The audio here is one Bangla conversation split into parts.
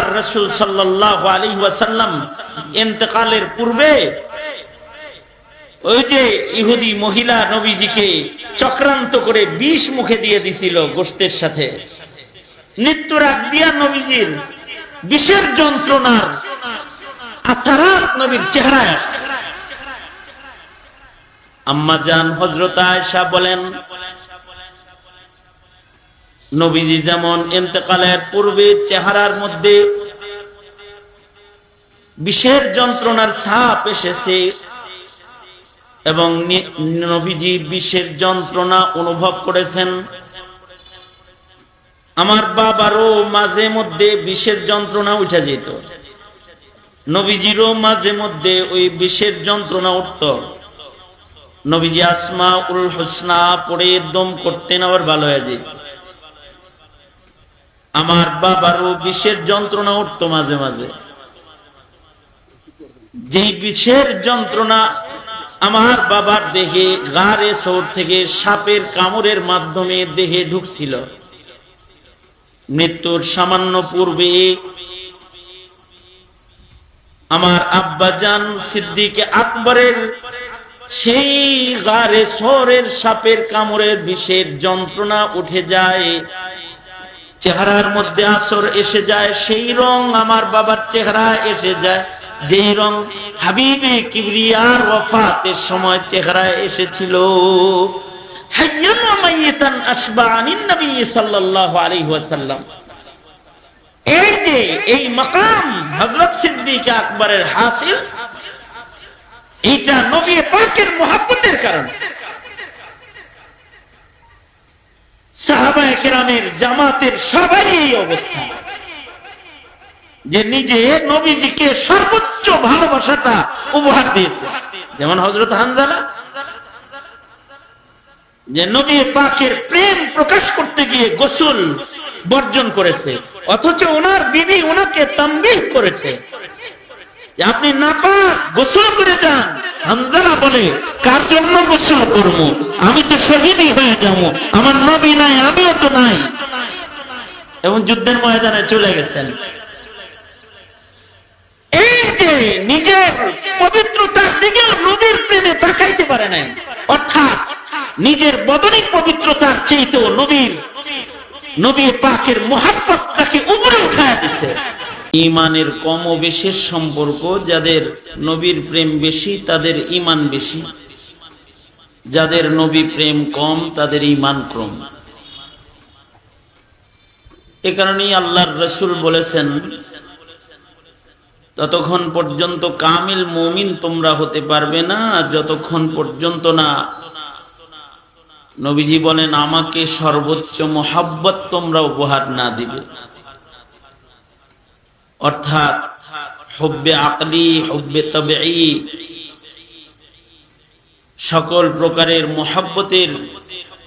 আল্লাহর রসুল সাল্লাহ আলী ওয়াসাল্লাম এতেকালের পূর্বে ওই যে ইহুদি মহিলা নবীজিকে চক্রান্ত করে বিষ মুখে দিয়ে দিছিল গোষ্ঠের সাথে। মৃত্যুর দিয়া নবীজির বিষের যন্ত্রণার আসারাত নবীর চেহারায় আম্মা জান হজরত আয়সা বলেন নবীজি যেমন এতেকালের পূর্বে চেহারার মধ্যে বিষের যন্ত্রণার ছাপ এসেছে এবং নবীজি বিষের যন্ত্রণা অনুভব করেছেন। আমার বাবারও মাঝে মধ্যে বিষের যন্ত্রণা উঠে যেত। নবীজিরও মাঝে মধ্যে ওই বিষের যন্ত্রণা উঠত। নবীজি আসমা উল হোসনা পড়ে দম করতেন, আবার ভালো হয়ে যেত। আমার বাবারও বিষের যন্ত্রণা উঠতো মাঝে মাঝে। যেই বিষের যন্ত্রণা আমার বাবার দেহে গাড়ে সোর থেকে সাপের কামড়ের মাধ্যমে দেহে ঢুকছিল। মৃত্যুর সামান্য পূর্বে আমার আব্বাজান সিদ্দিকে আকবরের সেই গারে সোরের সাপের কামড়ের বিষের যন্ত্রণা উঠে যায়। চেহারার মধ্যে আসর এসে যায়, সেই রং আমার বাবার চেহারা এসে যায়। যেই রং হাবিবে কিবরিয়ার ওয়াফাতের সময় চেহারা এসেছিল। এই যে হযরত সিদ্দিক আকবরের হাসিল, এটা নবী পাকের মোহাব্বতের কারণে। সাহাবায়ে কেরামের জামাতের সবাই এই অবস্থা। যে নিজে নবীজিকে সর্বোচ্চ ভালোবাসাটা উপহার দিয়েছে। যেমন হজরত হানজালা। যে নবী পাকের প্রেম প্রকাশ করতে গিয়ে গোসল বর্জন করেছে। অথচ ওনার বিবি ওনাকে তাম্বিহ করেছে। আপনি না পাক গোসল করে যান। হানজালা বলে, কার জন্য গোসল করব? আমি তো শহীদই হয়ে যাব। আমার নবী নাই, আমিও তো নাই। এবং যুদ্ধের ময়দানে চলে গেছেন। এই নিজের পবিত্রতার দিকে নবীর প্রেমে তাকাইতে পারে নাই, অর্থাৎ নিজের বদনিক পবিত্রতার চেয়েতেও উপরে উঠায় দিছে। ইমানের কম ও বেশের সম্পর্ক যাদের নবীর প্রেম বেশি, তাদের ইমান বেশি। যাদের নবী প্রেম কম, তাদের ইমান কম। এ কারণেই আল্লাহর রসুল বলেছেন, ততক্ষণ পর্যন্ত কামিল মুমিন তোমরা হতে পারবে না, যতক্ষণ পর্যন্ত না। নবীজি বলেন, আমাকে সর্বোচ্চ মোহাব্বত তোমরা উপহার না দিবে। অর্থাৎ হব্বে আকলি, হব্বে তবে সকল প্রকারের মোহাব্বতের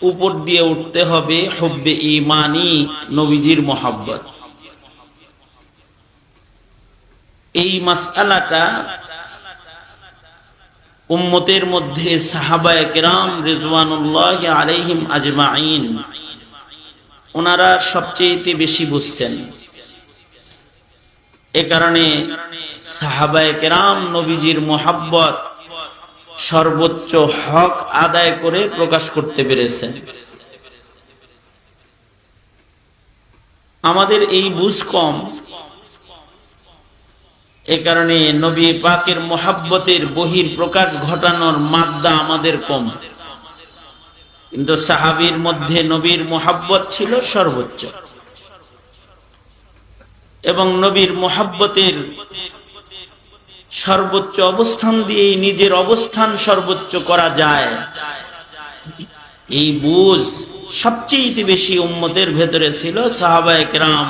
উপর দিয়ে উঠতে হবে হব্বে ইমানি নবীজির মোহাব্বত। এই মাসআলাটা উম্মতের মধ্যে সাহাবায়ে কেরাম রিজওয়ানুল্লাহ আলাইহিম আজমাইন ওনারা সবচেয়ে বেশি বুঝছেন। এ কারণে সাহাবায়ে কেরাম নবীজির মোহাব্বত সর্বোচ্চ হক আদায় করে প্রকাশ করতে পেরেছেন আমাদের এই বুঝ কম। এ কারণে নবী পাকের মোহাব্বতের বহির প্রকাশ ঘটানোর মাদ্দা আমাদের কম। কিন্তু সাহাবির মধ্যে নবীর মোহাব্বত ছিল সর্বোচ্চ। এবং নবীর মোহাব্বতের সর্বোচ্চ অবস্থান দিয়ে নিজের অবস্থান সর্বোচ্চ করা যায়। এই বুঝ সবচেয়ে বেশি উম্মতের ভেতরে ছিল সাহাবায়ে কেরাম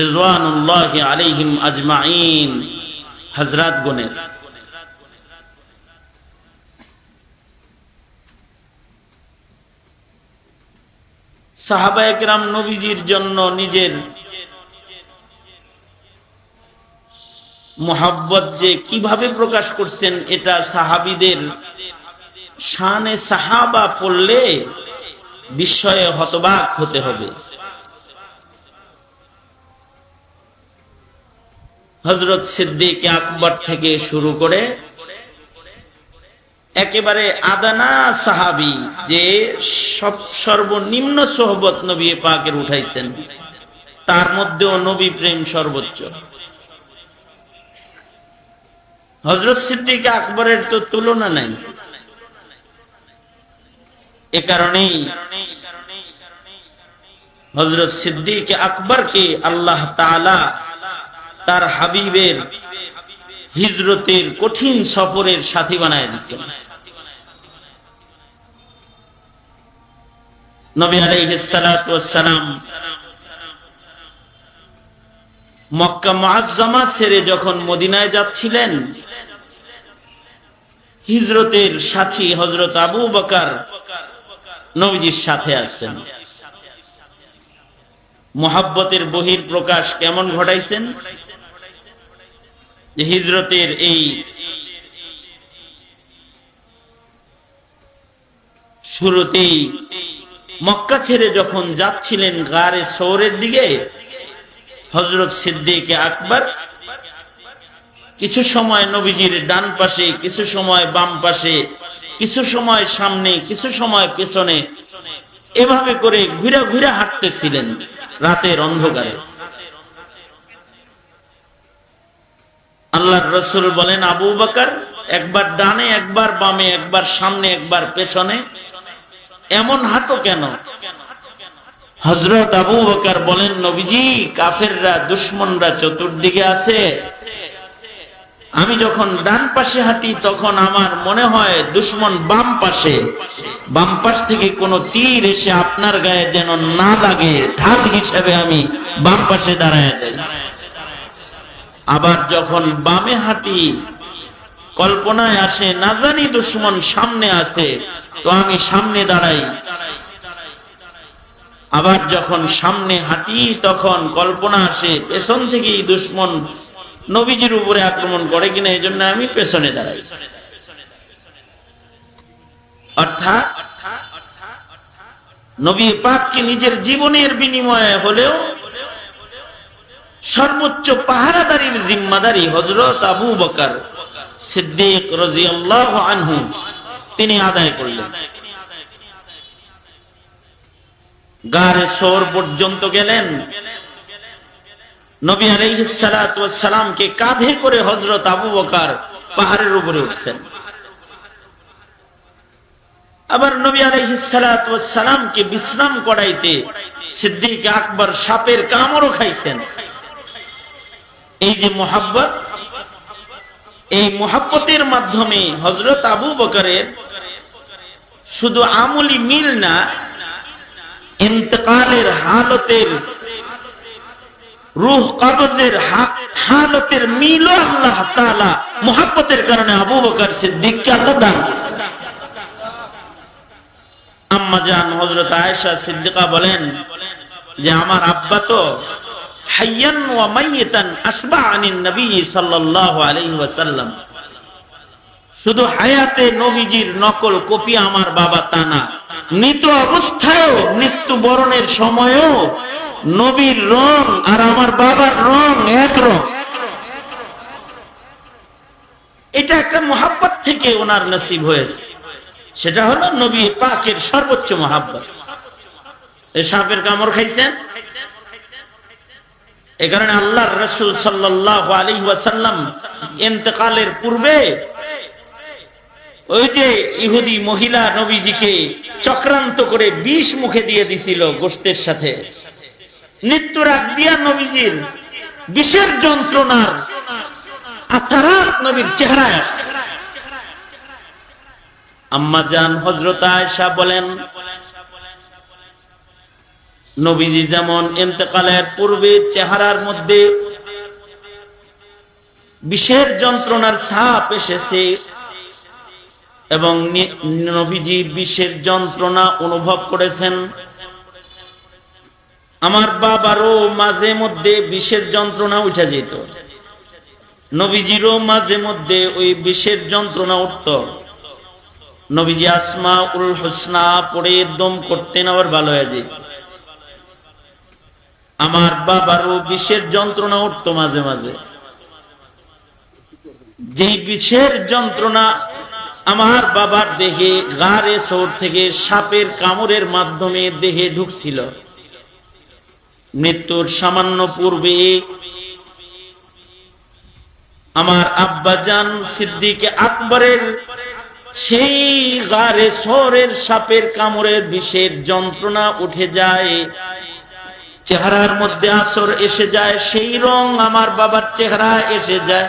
রিজওয়ানুল্লাহ আলাইহিম আজমাইন হযরত গণের। সাহাবায়ে কেরাম নবীজির জন্য নিজের মোহাব্বত যে কীভাবে প্রকাশ করছেন এটা সাহাবিদের শানে সাহাবা পড়লে বিস্ময়ে হতবাক হতে হবে। হজরত সিদ্দিক আকবর থেকে শুরু করে একেবারে আদানা সাহাবি যে সব সর্বনিম্ন সোহবত নবী পাকের উঠাইছেন, তার মধ্যেও নবী প্রেম সর্বোচ্চ। হজরত সিদ্দিক আকবরের তো তুলনা নাই। এ কারণেই হজরত সিদ্দিক আকবরকে আল্লাহ তার হাবিবের হিজরতের কঠিন সফরের সাথী বানায় দিচ্ছেন নবী আলাইহিসালাম মক্কা মুআজ্জামা ছেড়ে যখন মদিনায় যাচ্ছিলেন, হিজরতের সাথী হজরত আবু বকার নবীজির সাথে আছেন। মোহাব্বতের বহির প্রকাশ কেমন ঘটাইছেন? হিজরতের এই শুরুতেই মক্কা ছেড়ে যখন যাচ্ছিলেন গারে সৌরের দিকে হজরত সিদ্দিক আকবর, কিছু সময় নবীজির ডান পাশে, কিছু সময় বাম পাশে, কিছু সময় সামনে, কিছু সময় পেছনে, এভাবে করে ঘুরে ঘুরে হাঁটতেছিলেন রাতের অন্ধকারে। আল্লাহ রসুল বলেন, আবু বাকার, একবার ডানে, একবার বামে, একবার সামনে, একবার পেছনে, এমন হাঁটো কেন? হজরত আবু বকার বলেন, নবীজি, কাফেররা, দুশ্মনরা চতুর্দিকে আছে। আমি যখন ডান পাশে হাঁটি, তখন আমার মনে হয় দুশ্মন বাম পাশে। বাম পাশ থেকে কোনো তীর এসে আপনার গায়ে যেন না লাগে। ঢাল হিসেবে আমি বাম পাশে দাঁড়ায় যাই। আবার যখন বামে হাঁটি, কল্পনায় আসে, না জানি দুশ্মন সামনে আছে। তো আমি সামনে দাঁড়াই। আবার যখন সামনে হাঁটি, তখন কল্পনা আসে, পেছন থেকেই দুশ্মন নবীজির উপরে আক্রমণ করে কিনা, এই জন্য আমি পেছনে দাঁড়াই। অর্থাৎ, নবী পাককে নিজের জীবনের বিনিময়ে হলেও সর্বোচ্চ পাহারাদারির জিম্মাদারি হজরত আবু বকার সিদ্দিক রাজিয়াল্লাহ আনহু তিনি আদায় করলেন। গারে সোর পর্যন্ত গেলেন। নবী আলাইহিসসালামকে কাঁধে করে হজরত আবু বকার পাহাড়ের উপরে উঠছেন। আবার নবী আলাইহিসসালামকে বিশ্রাম করাইতে সিদ্দিক আকবর সাপের কামড়ও খাইছেন। এই যে মোহাব্বত, এই মোহাব্বতের মাধ্যমে হজরত আবু বকারের শুধু আমলি মিল না ইন্তকালের হালতের, রুহ হালতের মিল আল্লাহ মোহাব্বতের কারণে আবু সিদ্দিককে আল্লাহ দান আম্মা জান হযরত আয়েশা সিদ্দিকা বলেন যে, আমার আব্বা তো হাইয়ান ওয়া মাইয়াতান আসবা আনিন নবী সাল্লাল্লাহু আলাইহি ওয়াসাল্লাম। শুধু হায়াতে নবীজির নকল কপি আমার বাবা তা না। মৃত অবস্থায়ও মৃত্যু বরণের সময়ও নবীর রং আর আমার বাবার রং এক রং। এটা একটা মহাব্বত থেকে ওনার নসিব হয়েছে। সেটা হলো নবী পাকের সর্বোচ্চ মহাব্বত। সাপের কামড় খাইছেন? এ কারণে আল্লাহ রসুল সাল্লাহ আলী ওয়াসাল্লাম এতেকালের পূর্বে ওই যে ইহুদি মহিলা নবীজিকে চক্রান্ত করে বিষ মুখে দিয়ে দিছিল গোষ্ঠের সাথে। মৃত্যুর দিয়া নবীজির বিষের যন্ত্রণার নবীজি যেমন এতেকালের পূর্বে চেহারার মধ্যে বিষের যন্ত্রণার ছাপ এসেছে এবং নবীজি বিষের যন্ত্রণা অনুভব করেছেন। আমার বাবারও মাঝে মধ্যে বিষের যন্ত্রণা উঠে যেত। নবীজিরও মাঝে মধ্যে ওই বিষের যন্ত্রণা উঠত। নবীজি আসমা উল হোসনা পড়ে দম করতেন, আবার ভালো হয়ে যেত। আমার বাবারও বিষের যন্ত্রণা উঠতো মাঝে মাঝে। যেই বিষের যন্ত্রণা আমার বাবার দেহে গাড়ে সোর থেকে সাপের কামড়ের মাধ্যমে দেহে ঢুকছিল। মৃত্যুর সামান্য পূর্বে আমার আব্বাজান সিদ্দিক আকবরের সেই গারে সোরের সাপের কামড়ের বিষের যন্ত্রণা উঠে যায়। চেহারার মধ্যে আসর এসে যায়, সেই রং আমার বাবার চেহারা এসে যায়।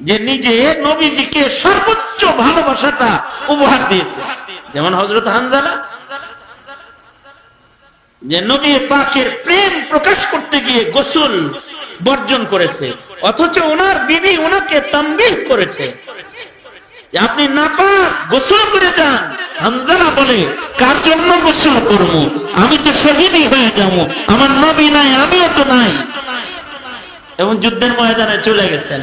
যে নিজে নবীজিকে সর্বোচ্চ ভালোবাসাটা উপহার দিয়েছে। যেমন হজরত হানজালা, যে নবী পাকের প্রেম প্রকাশ করতে গিয়ে গোসল বর্জন করেছে, অথচ ওনার বিবি ওনাকে তাম্বিহ করেছে। আপনি না পাক গোসল করে যান, হানজালা বলে, কার জন্য গোসল করব? আমি তো শহীদই হয়ে যাব, আমার নবী নাই, আমিও তো নাই। এবং যুদ্ধের ময়দানে চলে গেছেন।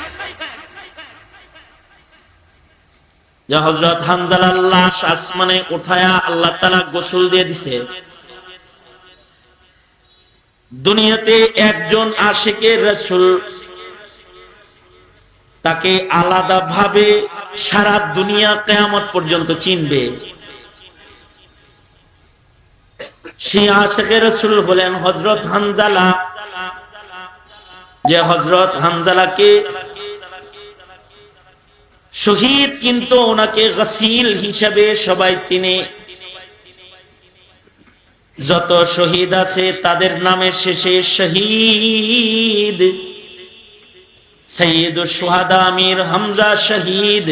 যে হজরত হানজালার লাশ আসমানে উঠায়া আল্লাহ তালা গোসল দিয়ে দিছে। দুনিয়াতে একজন আশেকের রসুল তাকে আলাদা ভাবে সারা দুনিয়া কেয়ামত পর্যন্ত চিনবে। সেই আশেকের রসুল হলেন হজরত হানজালা। যে হজরত হানজালাকে শহীদ কিন্তু ওনাকে গসিল হিসাবে সবাই চিনে। যত শহীদ আছে তাদের নামের শেষে শহীদ। সৈয়দ সোহাদা আমির হামজা শহীদ।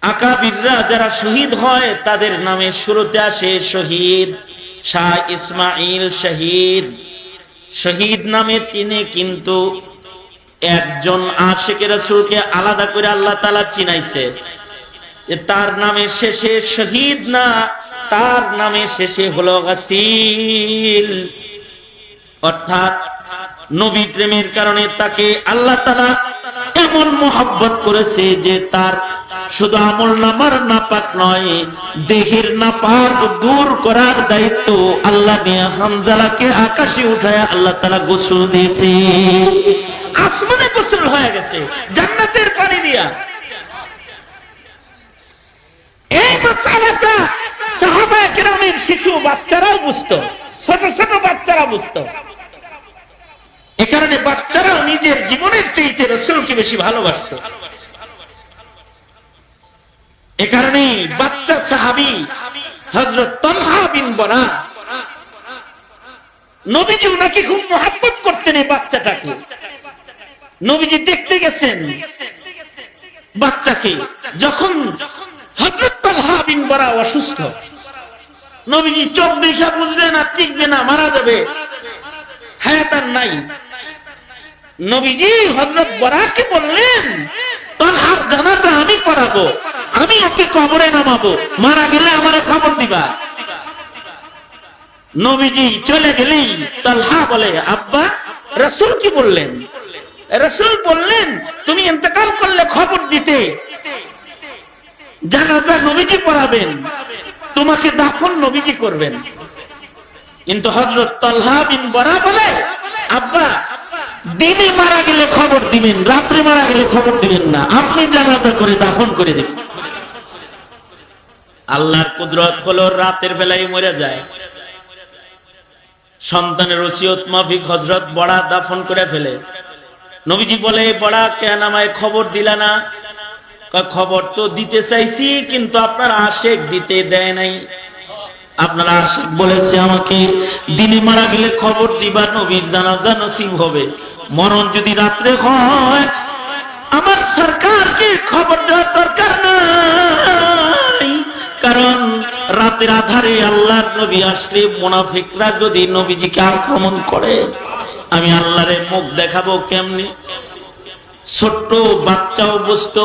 আকাবিররা যারা শহীদ হয় তাদের নামে শুরুতে আসে শহীদ। শাহ ইসমাইল শহীদ। শহীদ নামে তিনি কিন্তু একজন আশেখ রাসুলকে আলাদা করে আল্লাহ তালা চিনাইছে তার নামে শেষে শহীদ না, তার নামে শেষে হলো গাসিল। অর্থাৎ নবী প্রেমের কারণে তাকে আল্লাহ তালা এমন মোহাব্বত করেছে যে তার শুধু আমল নামার নাপাক নয়, দেহের নাপাক দূর করার দায়িত্ব আল্লাহ নিয়ে হামজালাকে আকাশে উঠায় আল্লাহ তালা গোসল দিয়েছে। আসমানে গোসল হয়ে গেছে, জান্নাতের পানি দিয়া। এই মশালাটা সাহাবা কেরামের শিশু বাচ্চারাও বুঝতো, ছোট ছোট বাচ্চারা বুঝতো। এ কারণে বাচ্চারাও নিজের জীবনের চাইতে রসুলকে বেশি ভালোবাসত। এ কারণে বাচ্চা সাহাবি হজরত তলহা বিন বরা নবীজি ওনাকে খুব মহাব্বত করতেন এই বাচ্চাটাকে। নবীজি দেখতে গেছেন বাচ্চাকে, যখন হজরত তলহা বিন বরা অসুস্থ। নবীজি চোখ দেখা বুঝলেন, আর টিকবে না, মারা যাবে। হ্যাঁ তার নাই। নবীজি হজরত বরাকে বললেন তলহার জানাজা আমি পড়াবো আমি ওকে কবরে নামাবো। মারা গেলে আমার খবর দিবা। নবীজি চলে গেলেই তলহা বলে, আব্বা, রসুল কি বললেন? রসুল বললেন, তুমি ইন্তেকাল করলে খবর দিতে। জানাজা নবীজি পড়াবেন। তোমাকে দাফন নবীজি করবেন। কিন্তু হজরত তলহা বিন বরা বলে, আব্বা দিনে মারা গেলে খবর দিবেন, রাত্রে মারা গেলে খবর দিবেন না। আপনি জানাজা করে দাফন করে দিবেন। আল্লাহর কুদরত হলো রাতের বেলায় মরে যায়। সন্তানের ওসিয়ত মাফিক হজরত বড়া দাফন করে ফেলে। নবীজি বলে বড়া, কেন আমায় খবর দিলা না? খবর তো দিতে চাইছি, কিন্তু আপনার আশেক দিতে দেয় নাই। আপনার আশেক বলেছে আমাকে, দিনে মারা গেলে খবর দিবা, নবীর জানাজা নসিব হবে। মরণ যদি রাত্রে হয়, আমার সরকারকে খবর দেওয়ার দরকার নাই। কারণ রাতের আধারে আল্লাহর নবী আসলে মোনাফিকরা যদি নবীজিকে আক্রমণ করে, আমি আল্লাহরে মুখ দেখাবো কেমনি? ছোট্ট বাচ্চাও বুঝতো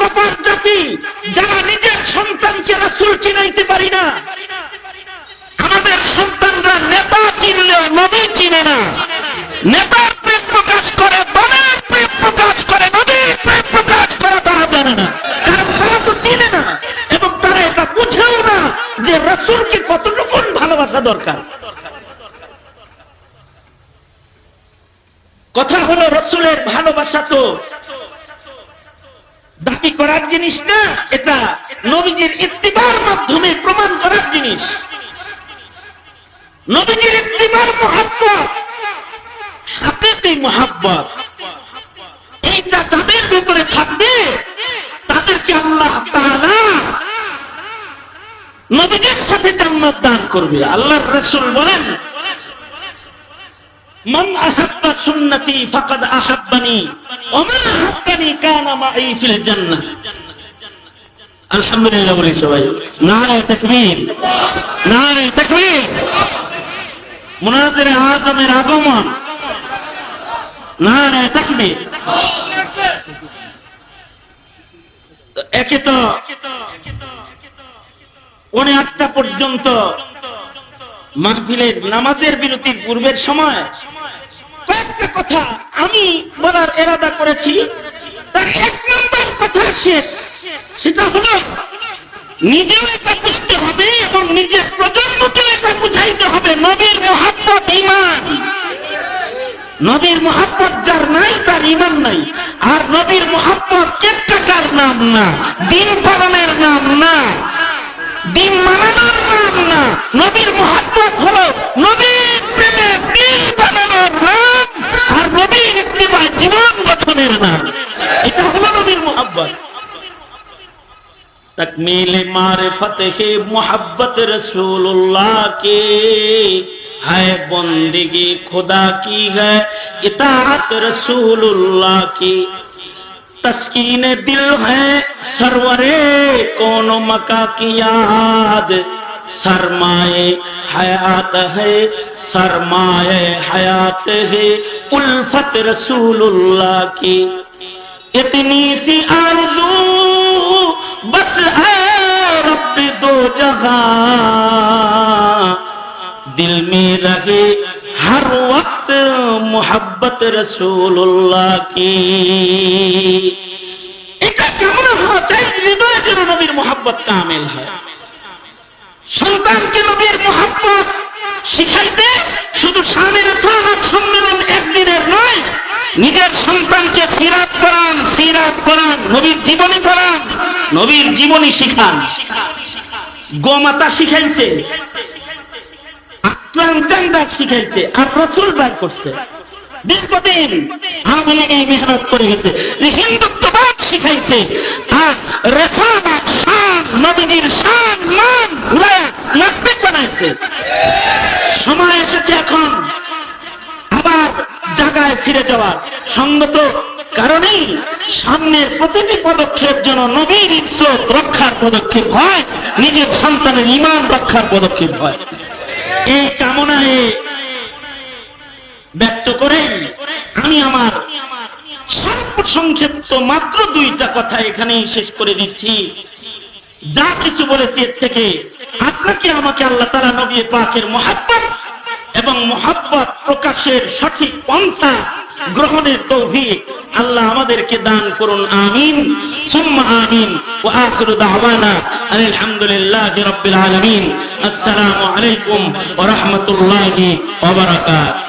জাতি, যারা নিজের সন্তানকে রাসূল চিনাইতে পারি না। আমাদের সন্তানরা নেতা চিনলেও নবী চিনে না। নেতার প্রেম প্রকাশ করে দলের প্রেম প্রকাশ করে নবীর প্রেম প্রকাশ করে, তারা জানে না। কারণ তারা তো চিনে না, এবং তারা এটা বুঝেও না যে রসুলকে কতটুকু ভালোবাসা দরকার। কথা হলো, রসুলের ভালোবাসা তো দাবি করার জিনিস না, এটা নবীজির ইত্তিবার মাধ্যমে প্রমাণ করার জিনিস। নবীজির ইত্তিবার মহাব্বত হাতেতে মহাব্বত, এইটা তাদের ভেতরে থাকবে, তাদেরকে আল্লাহ তাআলা নবীদের সাথে জান্নাত দান করবে। আল্লাহর রাসূল বলেন মান মান আজমের আগমন একে তো পৌনে আটটা পর্যন্ত মাহফিলের নামাজের বিরতির পূর্বের সময় কয়েকটা কথা আমি বলার এরাদা করেছি। তার এক নম্বর কথা শেষ সেটা হলো, নিজেও এটা বুঝতে হবে এবং নিজের প্রজন্মকেও এটা বুঝাইতে হবে। নবীর মহাব্বত ইমান নবীর মহাব্বত যার নাই, তার ইমান নাই। আর নবীর মহাব্বত কেটকাটার নাম না? দিন পালনের নাম না। দিন মানানোর নাম না। নবীর মহাত্মক হলো নবীর প্রেমে দিন মানে বানানোর নাম আর নবীর একটি জীবন গঠনের নাম এটা হলো নবীর মহাব্বত। তকমিল মারে ফতেহে মোহাব্বত রসুল্লাহ কে হায় بندگی خدا কি ہے اطاعت رسول اللہ तस्कीन दिल है सरवरे, कौन मका की याद। सरमाए हयात है सरमाए हयात है उल्फत रसूलुल्लाह की। इतनी सी आरज़ू बस है रब दो जहाँ दिल में रहे हर वक्त मोहब्बत रसूलुल्लाह की এটা কেমন হওয়া চাই হৃদয়ে যেন নবীর মোহাব্বত কামেল হয় সন্তানকে নবীর মোহাব্বত শিখাইতে শুধু স্বামীর সাহায্য সম্মেলন একদিনের নয় নিজের সন্তানকে সিরাত পড়ান সিরাত পড়ান নবীর জীবনী পড়ান নবীর জীবনী শিখান গোমাতা শিখাইছে আক্রান্তান্ডাক শিখাইছে আর রসুল বার করছে। দীর্ঘদিন আওয়ামী এই মেহনত করে গেছে। হিন্দুত্ববাদ শিখাইছে। আর শান শান মান ঘুরায় নাস্তিক বানাইছে। সময় এসেছে এখন আবার জায়গায় ফিরে যাওয়ার। সঙ্গত কারণেই সামনের প্রতিটি পদক্ষেপ যেন নবীর রক্ষার পদক্ষেপ হয়, নিজের সন্তানের ইমান রক্ষার পদক্ষেপ হয়। এই কামনায় ব্যক্ত করে আমি আমার সংক্ষিপ্ত মাত্র দুইটা কথা এখানেই শেষ করে দিচ্ছি। যা কিছু বলেছি এর থেকে আপনাকে আমাকে আল্লাহ তারা নবী পাকের মহাব্বত এবং মহাব্বত প্রকাশের সঠিক পন্থা গ্রহণের তৌফিক আল্লাহ আমাদেরকে দান করুন, আমিন। সুম্মা আমিন। ওয়া আখিরু দাওয়ানা আলহামদুলিল্লাহি রাব্বিল আলামিন। আসসালামু আলাইকুম ওয়া রাহমাতুল্লাহি ওয়া বারাকাতুহু।